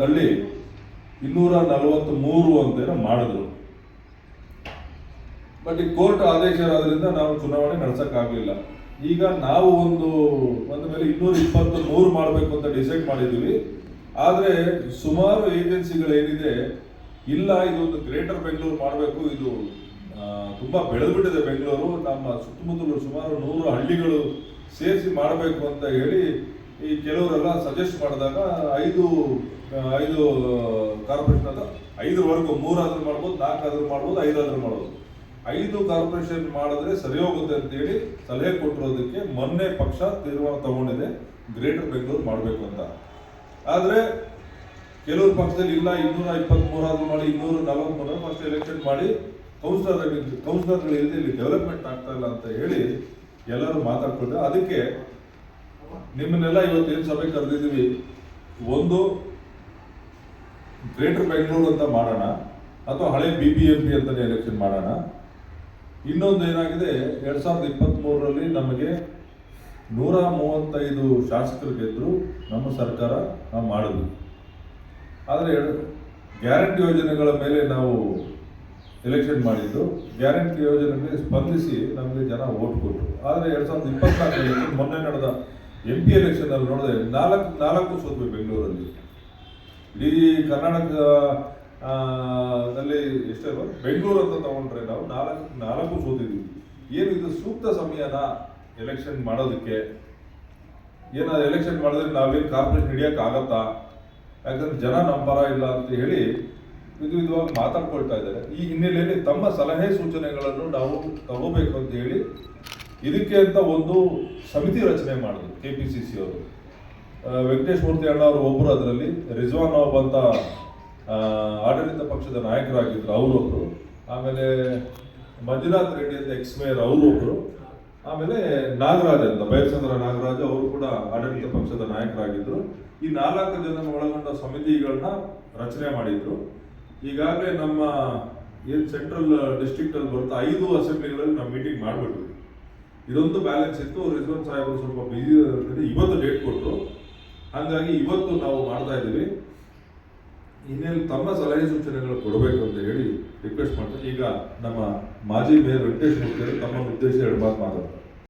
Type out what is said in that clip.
ತಳ್ಳಿ ಇನ್ನೂರ ನಲವತ್ತ್ ಮೂರು ಅಂತೇನೋ ಮಾಡಿದ್ರು. ಬಟ್ ಈ ಕೋರ್ಟ್ ಆದೇಶ ಇರೋದ್ರಿಂದ ನಾವು ಚುನಾವಣೆ ನಡೆಸೋಕ್ಕಾಗಲಿಲ್ಲ. ಈಗ ನಾವು ಒಂದು, ಬಂದ ಮೇಲೆ ಇನ್ನೂರ ಇಪ್ಪತ್ತ್ ಮೂರು ಮಾಡಬೇಕು ಅಂತ ಡಿಸೈಡ್ ಮಾಡಿದ್ದೀವಿ. ಆದರೆ ಸುಮಾರು ಏಜೆನ್ಸಿಗಳೇನಿದೆ, ಇಲ್ಲ, ಇದೊಂದು ಗ್ರೇಟರ್ ಬೆಂಗಳೂರು ಮಾಡಬೇಕು, ಇದು ತುಂಬಾ ಬೆಳೆದ್ಬಿಟ್ಟಿದೆ ಬೆಂಗಳೂರು. ನಮ್ಮ ಸುತ್ತಮುತ್ತಲು ಸುಮಾರು ನೂರು ಹಳ್ಳಿಗಳು ಸೇರಿಸಿ ಮಾಡಬೇಕು ಅಂತ ಹೇಳಿ ಈ ಕೆಲವರೆಲ್ಲ ಸಜೆಸ್ಟ್ ಮಾಡಿದಾಗ ಐದು ಐದು ಕಾರ್ಪೊರೇಷನ್ ಅದ ಐದರವರೆಗೂ ಮೂರಾದ್ರೂ ಮಾಡ್ಬೋದು, ನಾಲ್ಕಾದ್ರೂ ಮಾಡ್ಬೋದು, ಐದಾದ್ರೂ ಮಾಡ್ಬೋದು. ಐದು ಕಾರ್ಪೊರೇಷನ್ ಮಾಡಿದ್ರೆ ಸರಿ ಹೋಗುತ್ತೆ ಅಂತೇಳಿ ಸಲಹೆ ಕೊಟ್ಟಿರೋದಕ್ಕೆ ಮೊನ್ನೆ ಪಕ್ಷ ತೀರ್ಮಾನ ತಗೊಂಡಿದೆ ಗ್ರೇಟರ್ ಬೆಂಗಳೂರು ಮಾಡಬೇಕು ಅಂತ. ಆದರೆ ಕೆಲವರು ಪಕ್ಷದಲ್ಲಿ ಇಲ್ಲ, ಇನ್ನೂರ ಇಪ್ಪತ್ತ್ ಮೂರಾದ್ರೂ ಮಾಡಿ, ಇನ್ನೂರ ನಲವತ್ತ್ಮೂರ ಫಸ್ಟ್ ಎಲೆಕ್ಷನ್ ಮಾಡಿ ಕೌನ್ಸಿಲರ್ ಕೌನ್ಸಿಲರ್ಗಳು ಇಲ್ಲದೆ ಇಲ್ಲಿ ಡೆವಲಪ್ಮೆಂಟ್ ಆಗ್ತಾ ಇಲ್ಲ ಅಂತ ಹೇಳಿ ಎಲ್ಲರೂ ಮಾತಾಡ್ಕೊಂಡ್ರೆ ಅದಕ್ಕೆ ನಿಮ್ಮನ್ನೆಲ್ಲ ಏನು ಸಭೆ ಕರೆದಿದ್ದೀವಿ? ಒಂದು ಗ್ರೇಟರ್ ಬೆಂಗಳೂರು ಅಂತ ಮಾಡೋಣ, ಅಥವಾ ಹಳೆ ಬಿ ಬಿ ಎಂ ಪಿ ಅಂತಾನೆ ಎಲೆಕ್ಷನ್ ಮಾಡೋಣ. ಇನ್ನೊಂದು ಏನಾಗಿದೆ, ಎರಡ್ ಸಾವಿರದ ಇಪ್ಪತ್ತ್ ಮೂರರಲ್ಲಿ ನಮಗೆ ನೂರ ಮೂವತ್ತೈದು ಶಾಸಕರು ಗೆದ್ದರು ನಮ್ಮ ಸರ್ಕಾರ ನಾವು ಮಾಡಿದ್ವಿ. ಆದರೆ ಗ್ಯಾರಂಟಿ ಯೋಜನೆಗಳ ಮೇಲೆ ನಾವು ಎಲೆಕ್ಷನ್ ಮಾಡಿದ್ದು, ಗ್ಯಾರಂಟಿ ಯೋಜನೆಗೆ ಸ್ಪಂದಿಸಿ ನಮಗೆ ಜನ ಓಟ್ ಕೊಟ್ಟರು ಆದರೆ ಎರಡ್ ಸಾವಿರದ ಇಪ್ಪತ್ತ್ನಾಲ್ಕರಲ್ಲಿ ಮೊನ್ನೆ ನಡೆದ ಎಂ ಪಿ ಎಲೆಕ್ಷನ್ ಅಲ್ಲಿ ನೋಡಿದ್ರೆ ನಾಲ್ಕು ನಾಲ್ಕು ಸೋತ್ವಿ ಬೆಂಗಳೂರಲ್ಲಿ. ಇಡೀ ಕರ್ನಾಟಕ ನಲ್ಲಿ ಎಷ್ಟೇ? ಬೆಂಗಳೂರು ಅಂತ ತಗೊಂಡ್ರೆ ನಾವು ನಾಲ್ಕು ನಾಲ್ಕು ಸೋತಿದ್ವಿ. ಏನು ಇದು ಸೂಕ್ತ ಸಮಯನ ಎಲೆಕ್ಷನ್ ಮಾಡೋದಕ್ಕೆ? ಏನಾದ್ರು ಎಲೆಕ್ಷನ್ ಮಾಡಿದ್ರೆ ನಾವೇನು ಕಾರ್ಪೊರೇಷನ್ ಹಿಡಿಯಕ್ಕೆ ಆಗತ್ತಾ? ಯಾಕಂದ್ರೆ ಜನ ನಮ್ಮ ಪರ ಇಲ್ಲ ಅಂತ ಹೇಳಿ ವಿಧ ವಿಧವಾಗಿ ಮಾತಾಡ್ಕೊಳ್ತಾ ಇದ್ದಾರೆ. ಈ ಹಿನ್ನೆಲೆಯಲ್ಲಿ ತಮ್ಮ ಸಲಹೆ ಸೂಚನೆಗಳನ್ನು ನಾವು ತಗೋಬೇಕು ಅಂತ ಹೇಳಿ ಇದಕ್ಕೆ ಅಂತ ಒಂದು ಸಮಿತಿ ರಚನೆ ಮಾಡಿದ್ರು ಕೆ ಪಿ ಸಿ ಸಿ ಅವರು. ವೆಂಕಟೇಶ್ ಮೂರ್ತಿ ಅಣ್ಣ ಅವರು ಒಬ್ಬರು ಅದರಲ್ಲಿ, ರಿಜ್ವಾನ್ ನವಾಬ್ ಅಂತ ಆಡಳಿತ ಪಕ್ಷದ ನಾಯಕರಾಗಿದ್ರು ಅವರೊಬ್ರು. ಆಮೇಲೆ ಮಂಜುನಾಥ್ ರೆಡ್ಡಿ ಅಂತ ಎಕ್ಸ್ ಮೇಯರ್ ಅವರು ಒಬ್ರು ಆಮೇಲೆ ನಾಗರಾಜ್ ಅಂತ ಬೈರಚಂದ್ರ ನಾಗರಾಜ್ ಅವರು ಕೂಡ ಆಡಳಿತ ಪಕ್ಷದ ನಾಯಕರಾಗಿದ್ರು. ಈ ನಾಲ್ಕು ಜನ ಒಳಗೊಂಡ ಸಮಿತಿಗಳನ್ನ ರಚನೆ ಮಾಡಿದ್ರು. ಈಗಾಗಲೇ ನಮ್ಮ ಏನು ಸೆಂಟ್ರಲ್ ಡಿಸ್ಟ್ರಿಕ್ಟ್ ಅಲ್ಲಿ ಬರುತ್ತೆ ಐದು ಅಸೆಂಬ್ಲಿಗಳಲ್ಲಿ ನಾವು ಮೀಟಿಂಗ್ ಮಾಡ್ಬಿಟ್ವಿ. ಇದೊಂದು ಬ್ಯಾಲೆನ್ಸ್ ಇತ್ತು. ರಿಜ್ವಾನ್ ಸಾಹೇಬರು ಸ್ವಲ್ಪ ಬಿಸಿ ಇವತ್ತು ಡೇಟ್ ಕೊಟ್ಟರು ಹಾಗಾಗಿ ಇವತ್ತು ನಾವು ಮಾಡ್ತಾ ಇದ್ದೀವಿ. ಇನ್ನೇನು ತಮ್ಮ ಸಲಹೆ ಸೂಚನೆಗಳು ಕೊಡಬೇಕು ಅಂತ ಹೇಳಿ ರಿಕ್ವೆಸ್ಟ್ ಮಾಡ್ತೀನಿ ಈಗ ನಮ್ಮ ಮಾಜಿ ಮೇಯರ್ ವೆಂಕಟೇಶ್ ಮೂರ್ತಿ ತಮ್ಮ ಉದ್ದೇಶ ಎರಡು ಮಾತು ಮಾತಾಡ್ತಾರೆ.